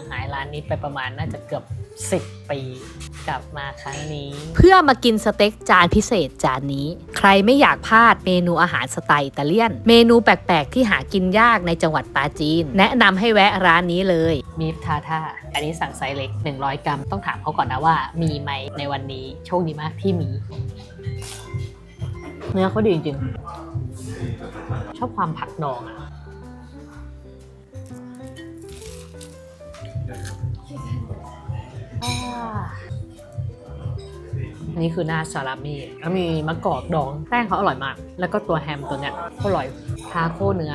างหายร้านนี้ไปประมาณน่าจะเกือบ 10 ปีกลับมาครั้งนี้ เพื่อมากินสเต็กจานพิเศษจานนี้ ใครไม่อยากพลาดเมนูอาหารสไตล์อิตาเลียน เมนูแปลก ๆ ที่หากินยากในจังหวัดปาจีน แนะนำให้แวะร้านนี้เลยบีฟทาท่าอันนี้สั่งไซส์เล็ก 100 กรัม ต้องถามเขาก่อนนะว่า มีไหมในวันนี้โชคดีมากที่มี เนื้อเขาดีจริงๆชอบความผักดองอะ อันนี้คือหน้าซาลามี่แล้วมีมะกอกดอง แป้งเขาอร่อยมาก แล้วก็ตัวแฮมตัวเนี้ยก็อร่อยทาโก้เนื้อ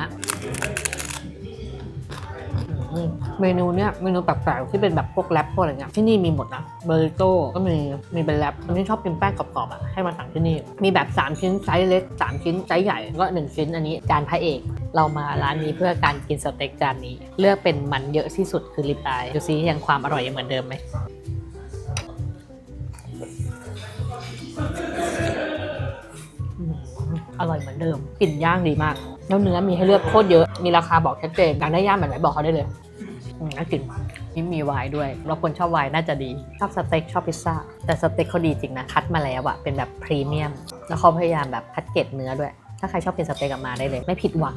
เมนูเนี้ยเมนูแปลกๆที่เป็นแบบพวกแรปพวกอะไรเงี้ยที่นี่มีหมดอะเบอร์ริโต้ก็มีมีเป็นแรปคนที่ชอบกินแป้งกรอบๆอะให้มาสั่งที่นี่ มีแบบ 3 ชิ้นไซส์เล็ก 3 ชิ้นไซส์ใหญ่แล้วก็ 1 ชิ้นอันนี้จานพระเอกเรามาร้านนี้เพื่อการกินสเต็กจานนี้ เลือกเป็นมันเยอะที่สุดคือริบอายดูซิยังความอร่อยยังเหมือนเดิมไหมอร่อยเหมือนเดิมกลิ่นย่างดีมากแล้วเนื้อมีให้เลือกโคตรเยอะ มีราคาบอกชัดเจนอยากได้ย่างแบบไหนบอกเขาได้เลย น่ากินนี่มีไวน์ด้วยเราคนชอบไวน์น่าจะดี ชอบสเต็กชอบพิซซ่า แต่สเต็กเขาดีจริงนะ คัดมาแล้วอะเป็นแบบพรีเมียม แล้วเขาพยายามแบบคัดเกรดเนื้อด้วย ถ้าใครชอบกินสเต็กกลับมาได้เลย ไม่ผิดหวัง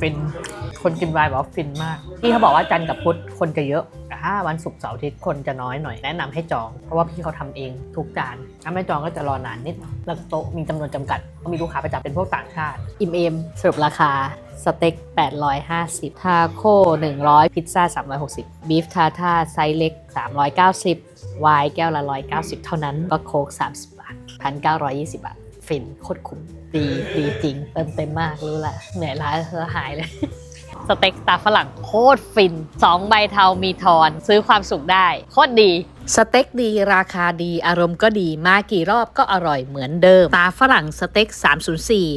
ฟิน คนกินไวน์บอกว่าฟินมาก พี่เขาบอกว่าจันทร์กับพุธคนจะเยอะแต่ถ้าวันศุกร์เสาร์อาทิตย์คนจะน้อยหน่อย แนะนำให้จอง เพราะว่าพี่เขาทำเองทุกจาน ถ้าไม่จองก็จะรอนานนิด แล้วก็โต๊ะมีจำนวนจำกัดเพราะมีลูกค้าประจำเป็นพวกต่างชาติ อิ่มเอมสรุปราคา สเต็ก 850 ทาโก้ 100 พิซซ่า 360 บีฟทาท่าไซส์เล็ก 390 ไวน์แก้วละ 190 เท่านั้นก็โค้ก30 บาท 1,920 บาท ฟินโคตรคุ้ม ดีดีจริง เติมเต็มมากรู้ละเหนื่อยล้าแล้วหายเลย สเต็กตาฝรั่งโคตรฟิน 2 ใบเทามีทอน ซื้อความสุขได้ โคตรดีสเต็กดีราคาดีอารมณ์ก็ดีมากี่รอบก็อร่อยเหมือนเดิม ตาฝรั่งสเต็ก 304